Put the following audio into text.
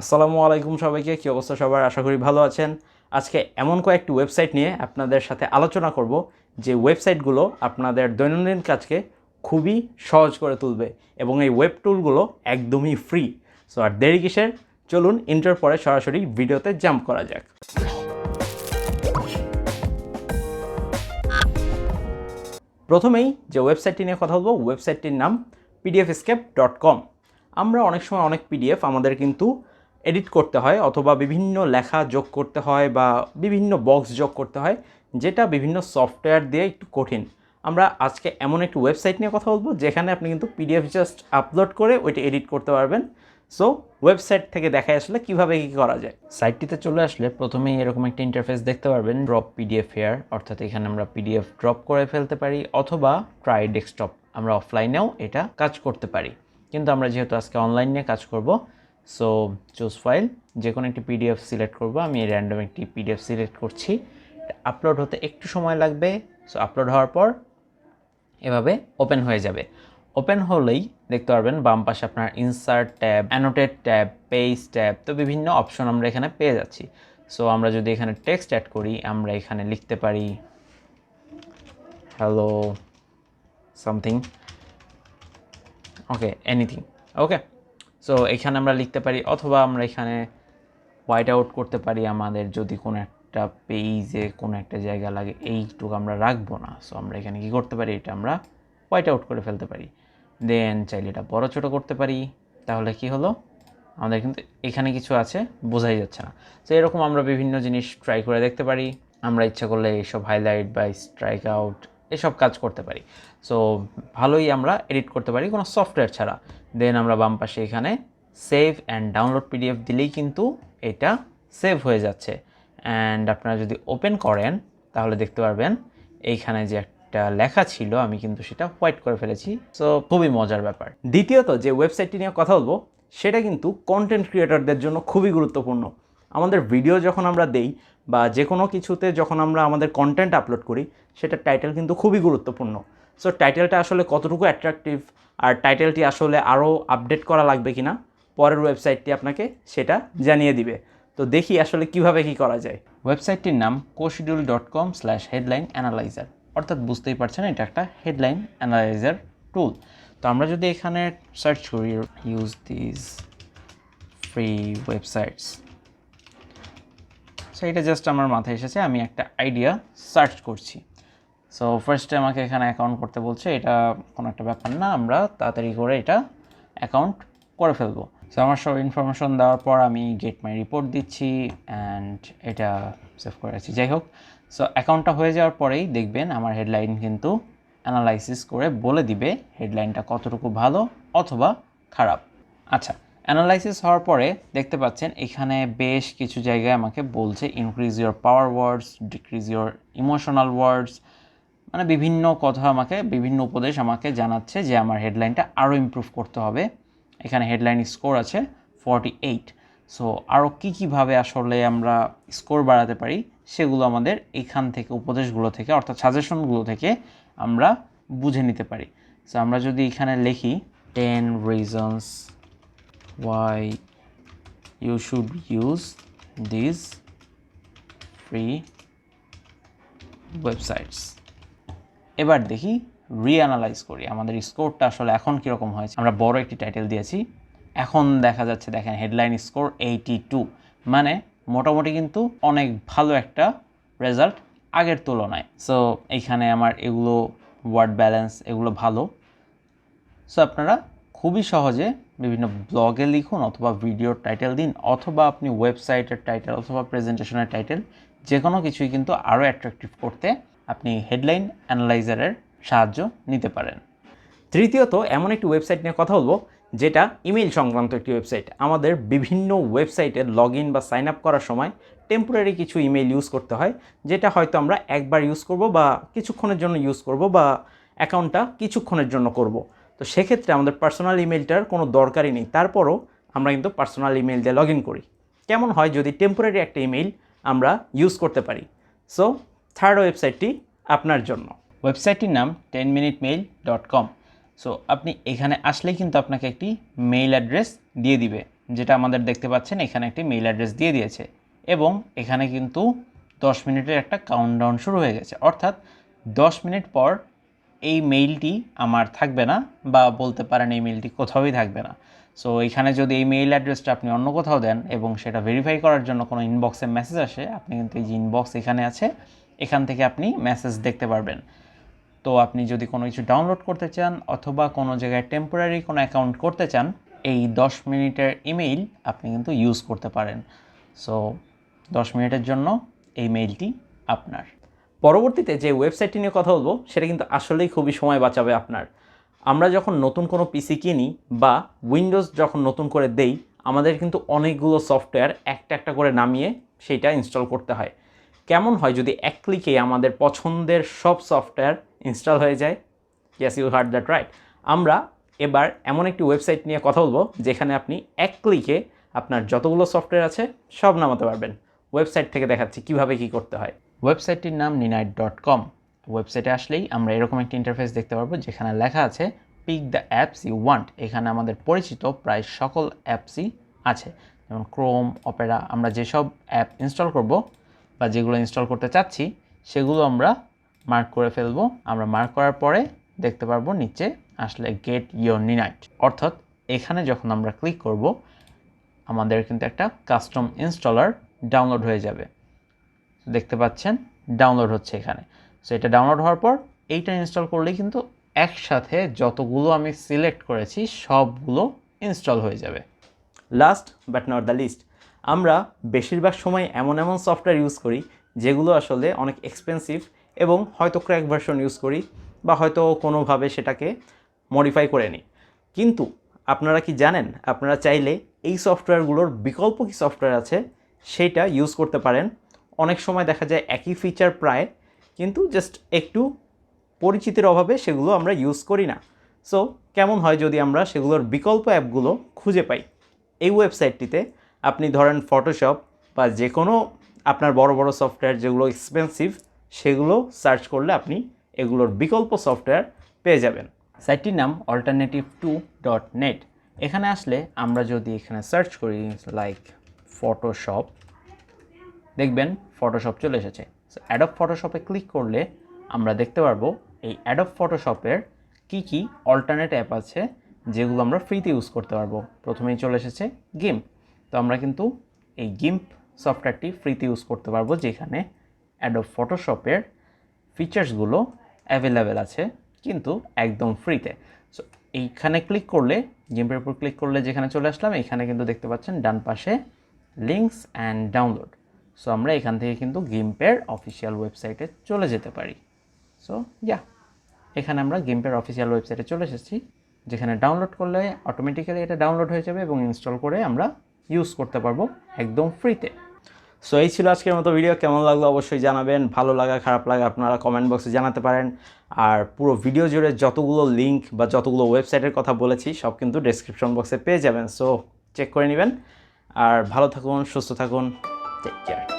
আসসালামু আলাইকুম সবাইকে, কী অবস্থা সবার? আশা করি ভালো আছেন। আজকে এমন কয়েকটি ওয়েবসাইট নিয়ে আপনাদের সাথে আলোচনা করব, যে ওয়েবসাইটগুলো আপনাদের দৈনন্দিন কাজকে খুবই সহজ করে তুলবে এবং এই ওয়েব টুলগুলো একদমই ফ্রি। সো আর দেরি কিসের? চলুন ইন্টার পরে সরাসরি ভিডিওতে জাম্প করা যাক। প্রথমেই যে ওয়েবসাইটটি নিয়ে কথা বলব, ওয়েবসাইটটির নাম পিডিএফ স্কেপ ডট কম আমরা অনেক সময় অনেক পিডিএফ আমাদের কিন্তু এডিট করতে হয় অথবা বিভিন্ন লেখা যোগ করতে হয় বা বিভিন্ন বক্স যোগ করতে হয়, যেটা বিভিন্ন সফটওয়্যার দিয়ে একটু কঠিন। আমরা আজকে এমন একটি ওয়েবসাইট নিয়ে কথা বলব, যেখানে আপনি কিন্তু পিডিএফ জাস্ট আপলোড করে ওইটা এডিট করতে পারবেন। সো, ওয়েবসাইট থেকে দেখায় আসলে কীভাবে কী করা যায়। সাইটটিতে চলে আসলে প্রথমেই এরকম একটা ইন্টারফেস দেখতে পারবেন ড্রপ পিডিএফ হেয়ার অর্থাৎ এখানে আমরা পিডিএফ ড্রপ করে ফেলতে পারি, অথবা ট্রাই ডেস্কটপ আমরা অফলাইনেও এটা কাজ করতে পারি। কিন্তু আমরা যেহেতু আজকে অনলাইন নিয়ে কাজ করব সো চুজ ফাইল যে কোনো একটি পিডিএফ সিলেক্ট করব, আমি র্যান্ডম একটি পিডিএফ সিলেক্ট করছি। আপলোড হতে একটু সময় লাগবে সো আপলোড হওয়ার পর এভাবে ওপেন হয়ে যাবে। ওপেন হলেই দেখতে পারবেন বাম পাশে আপনার insert tab annotated tab page tab তো বিভিন্ন অপশন আমরা এখানে পেয়ে যাচ্ছি। সো আমরা যদি এখানে টেক্সট অ্যাড করি, আমরা এখানে লিখতে পারি hello something okay anything okay so এখানে আমরা লিখতে পারি, অথবা আমরা এখানে হোয়াইট আউট করতে পারি আমাদের যদি কোনো একটা পেজে কোনো একটা জায়গা লাগে, এইটুকু আমরা রাখব না। সো আমরা এখানে কি করতে পারি? এটা আমরা হোয়াইট আউট করে ফেলতে পারি। দেন চাইলে এটা বড় ছোটো করতে পারি। তাহলে কি হলো? আমাদের কিন্তু এখানে কিছু আছে, বোঝাই যাচ্ছে না। তো এরকম আমরা বিভিন্ন জিনিস ট্রাই করে দেখতে পারি। আমরা ইচ্ছা করলে এইসব হাইলাইট বা স্ট্রাইক আউট এসব কাজ করতে পারি। সো ভালোই আমরা এডিট করতে পারি কোনো সফটওয়্যার ছাড়া। দেন আমরা বাম পাশে এখানে সেভ অ্যান্ড ডাউনলোড পিডিএফ দিলেই কিন্তু এটা সেভ হয়ে যাচ্ছে। অ্যান্ড আপনারা যদি ওপেন করেন, তাহলে দেখতে পারবেন এইখানে যে একটা লেখা ছিল, আমি কিন্তু সেটা হোয়াইট করে ফেলেছি। সো খুবই মজার ব্যাপার। দ্বিতীয়ত, যে ওয়েবসাইটটি নিয়ে কথা বলব, সেটা কিন্তু কন্টেন্ট ক্রিয়েটরদের জন্য খুবই গুরুত্বপূর্ণ। আমাদের ভিডিও যখন আমরা দেই, বা যে কোনো কিছুতে যখন আমরা আমাদের কন্টেন্ট আপলোড করি, সেটার টাইটেল কিন্তু খুবই গুরুত্বপূর্ণ। সো টাইটেলটা আসলে কতটুকু অ্যাট্রাকটিভ আর টাইটেলটি আসলে আরও আপডেট করা লাগবে কি না পরের ওয়েবসাইটটি আপনাকে সেটা জানিয়ে দিবে। তো দেখি আসলে কীভাবে কি করা যায়। ওয়েবসাইটটির নাম CoSchedule dot com slash headline analyzer অর্থাৎ বুঝতেই পারছেন, এটা একটা হেডলাইন অ্যানালাইজার টুল তো আমরা যদি এখানে সার্চ করি use this free websites so এটা জাস্ট আমার মাথায় এসেছে, আমি একটা আইডিয়া সার্চ করছি। সো ফার্স্টে আমাকে এখানে অ্যাকাউন্ট করতে বলছে, এটা কোনো একটা ব্যাপার না, আমরা তাড়াতাড়ি করে এটা অ্যাকাউন্ট করে ফেলব। সো আমার সব ইনফরমেশন দেওয়ার পর আমি গেট মাই রিপোর্ট দিচ্ছি অ্যান্ড এটা সেভ করে আছি যাই হোক সো অ্যাকাউন্টটা হয়ে যাওয়ার পরেই দেখবেন আমার হেডলাইন কিন্তু অ্যানালাইসিস করে বলে দিবে হেডলাইনটা কতটুকু ভালো অথবা খারাপ। আচ্ছা অ্যানালাইসিস হওয়ার পরে দেখতে পাচ্ছেন এখানে বেশ কিছু জায়গায় আমাকে বলছে increase your power words decrease your emotional words মানে বিভিন্ন কথা আমাকে, বিভিন্ন উপদেশ আমাকে জানাচ্ছে যে আমার হেডলাইনটা আরও ইমপ্রুভ করতে হবে। এখানে হেডলাইন স্কোর আছে ফর্টি এইট সো আরও কী কীভাবে আসলে আমরা স্কোর বাড়াতে পারি, সেগুলো আমাদের এখান থেকে, উপদেশগুলো থেকে, অর্থাৎ সাজেশনগুলো থেকে আমরা বুঝে নিতে পারি। সো আমরা যদি এখানে লিখি ten reasons why you should use this free websites এবার দেখি রিঅ্যানালাইজ করি। আমাদের স্কোরটা আসলে এখন কীরকম হয়েছে? আমরা বড় একটি টাইটেল দিয়েছি। এখন দেখা যাচ্ছে, দেখেন হেডলাইন স্কোর এইটি টু মানে মোটামুটি কিন্তু অনেক ভালো একটা রেজাল্ট আগের তুলনায়। সো এইখানে আমার এগুলো ওয়ার্ড ব্যালেন্স এগুলো ভালো। সো আপনারা খুবই সহজে বিভিন্ন ব্লগে লিখুন অথবা ভিডিওর টাইটেল দিন, অথবা আপনি ওয়েবসাইটের টাইটেল অথবা প্রেজেন্টেশনের টাইটেল যে কোনো কিছুই কিন্তু আরও অ্যাট্রাকটিভ করতে আপনি হেডলাইন অ্যানালাইজারের সাহায্য নিতে পারেন। তৃতীয়ত, এমন একটি ওয়েবসাইট নিয়ে কথা বলব, যেটা ইমেল সংক্রান্ত একটি ওয়েবসাইট আমাদের বিভিন্ন ওয়েবসাইটে লগ ইন বা সাইন আপ করার সময় টেম্পোরারি কিছু ইমেল ইউজ করতে হয়, যেটা হয়তো আমরা একবার ইউজ করব বা কিছুক্ষণের জন্য ইউজ করব বা অ্যাকাউন্টটা কিছুক্ষণের জন্য করব। তো সেক্ষেত্রে আমাদের পার্সোনাল ইমেলটার কোনো দরকারই নেই। তারপরও আমরা কিন্তু পার্সোনাল ইমেল দিয়ে লগ ইন করি। কেমন হয়, যদি টেম্পোরারি একটা ইমেল আমরা ইউজ করতে পারি। সো থার্ড ওয়েবসাইটটি আপনার জন্য। ওয়েবসাইটটির নাম ten minute mail dot com so আপনি এখানে আসলেই কিন্তু আপনাকে একটি মেইল অ্যাড্রেস দিয়ে দিবে, যেটা আমাদের দেখতে পাচ্ছেন, এখানে একটি মেইল অ্যাড্রেস দিয়ে দিয়েছে। এবং এখানে কিন্তু দশ মিনিটের একটা কাউন্টডাউন শুরু হয়ে গেছে। অর্থাৎ দশ মিনিট পর এই মেইলটি আমার থাকবে না, বা বলতে পারেন এই মেইলটি কোথাওই থাকবে না। সো এখানে যদি এই মেইল অ্যাড্রেসটা আপনি অন্য কোথাও দেন এবং সেটা ভেরিফাই করার জন্য কোনো ইনবক্সে মেসেজ আসে, আপনি কিন্তু এই যে ইনবক্স এখানে আছে এখান থেকে আপনি মেসেজ দেখতে পারবেন। তো আপনি যদি কোনো কিছু ডাউনলোড করতে চান অথবা কোনো জায়গায় টেম্পোরারি কোনো অ্যাকাউন্ট করতে চান, এই দশ মিনিটের ইমেইল আপনি কিন্তু ইউজ করতে পারেন। সো দশ মিনিটের জন্য এই মেইলটি আপনার। পরবর্তীতে যে ওয়েবসাইটটি নিয়ে কথা বলব, সেটা কিন্তু আসলেই খুবই সময় বাঁচাবে আপনার। আমরা যখন নতুন কোনো পিসি কিনি বা উইন্ডোজ যখন নতুন করে দেই, আমাদের কিন্তু অনেকগুলো সফটওয়্যার একটা একটা করে নামিয়ে সেইটা ইনস্টল করতে হয়। কেমন হয় যদি এক ক্লিকে আমাদের পছন্দের সব সফটওয়্যার ইনস্টল হয়ে যায়? Yes you heard that right আমরা এবার এমন একটি ওয়েবসাইট নিয়ে কথা বলব, যেখানে আপনি এক ক্লিকে আপনার যতগুলো সফটওয়্যার আছে, সব নামাতে পারবেন। ওয়েবসাইট থেকে দেখাচ্ছি কীভাবে কি করতে হয়। ওয়েবসাইটটির নাম নিনাইট ডট কম ওয়েবসাইটে আসলেই আমরা এরকম একটি ইন্টারফেস দেখতে পারব, যেখানে লেখা আছে pick the apps you want এখানে আমাদের পরিচিত প্রায় সকল অ্যাপসই আছে। যেমন ক্রোম অপেরা আমরা যেসব অ্যাপ ইনস্টল করব বা যেগুলো ইনস্টল করতে চাচ্ছি, সেগুলো আমরা মার্ক করে ফেলব। আমরা মার্ক করার পরে দেখতে পারব নিচে আসলে গেট ইয়োর নিনাইট অর্থাৎ এখানে যখন আমরা ক্লিক করব, আমাদের কিন্তু একটা কাস্টম ইনস্টলার ডাউনলোড হয়ে যাবে। দেখতে পাচ্ছেন ডাউনলোড হচ্ছে এখানে। সো এটা ডাউনলোড হওয়ার পর এইটা ইনস্টল করলেই কিন্তু একসাথে যতগুলো আমি সিলেক্ট করেছি, সবগুলো ইনস্টল হয়ে যাবে। Last but not the list আমরা বেশিরভাগ সময় এমন এমন সফটওয়্যার ইউজ করি যেগুলো আসলে অনেক এক্সপেন্সিভ এবং হয়তো ক্র্যাক ভার্সন ইউজ করি বা হয়তো কোনোভাবে সেটাকে মডিফাই করে নিই। কিন্তু আপনারা কি জানেন? আপনারা চাইলে এই সফটওয়্যারগুলোর বিকল্প কি সফটওয়্যার আছে সেইটা ইউজ করতে পারেন। অনেক সময় দেখা যায় একই ফিচার প্রায়, কিন্তু জাস্ট একটু পরিচিতির অভাবে সেগুলো আমরা ইউজ করি না। সো কেমন হয় যদি আমরা সেগুলোর বিকল্প অ্যাপগুলো খুঁজে পাই? এই ওয়েবসাইটটিতে আপনি ধরেন ফটোশপ বা যে কোনো আপনার বড় বড় সফটওয়্যার যেগুলো এক্সপেন্সিভ সেগুলো সার্চ করলে আপনি এগুলোর বিকল্প সফটওয়্যার পেয়ে যাবেন। সাইটটির নাম অল্টারনেটিভ টু ডট নেট এখানে আসলে আমরা যদি এখানে সার্চ করি লাইক ফটোশপ দেখবেন ফটোশপ চলে এসেছে। অ্যাডব ফটোশপে ক্লিক করলে আমরা দেখতে পারব এই অ্যাডব ফটোশপের কি কি অল্টারনেট অ্যাপ আছে যেগুলো আমরা ফ্রিতে ইউজ করতে পারব। প্রথমেই চলে এসেছে গিম্প তো আমরা কিন্তু এই গিম্প সফটওয়্যারটি ফ্রিতে ইউজ করতে পারব, যেখানে অ্যাডব ফটোশপের ফিচার্সগুলো অ্যাভেলেবেল আছে, কিন্তু একদম ফ্রিতে সো এইখানে ক্লিক করলে গেমের উপর ক্লিক করলে যেখানে চলে আসলাম, এখানে কিন্তু দেখতে পাচ্ছেন ডান পাশে লিঙ্কস অ্যান্ড ডাউনলোড সো আমরা এখান থেকে কিন্তু গেমপের অফিসিয়াল ওয়েবসাইটে চলে যেতে পারি। সো ইয়া এখানে আমরা গেমপের অফিসিয়াল ওয়েবসাইটে চলে এসেছি, যেখানে ডাউনলোড করলে অটোমেটিক্যালি এটা ডাউনলোড হয়ে যাবে এবং ইনস্টল করে আমরা ইউজ করতে পারব একদম ফ্রিতে সো এই ছিল আজকের মতো ভিডিও কেমন লাগল অবশ্যই জানাবেন। ভালো লাগা, খারাপ লাগা আপনারা কমেন্ট বক্সে জানাতে পারেন। আর পুরো ভিডিও জুড়ে যতগুলো লিঙ্ক বা যতগুলো ওয়েবসাইটের কথা বলেছি, সব কিন্তু ডেসক্রিপশন বক্সে পেয়ে যাবেন। সো চেক করে নেবেন। আর ভালো থাকুন, সুস্থ থাকুন। Take care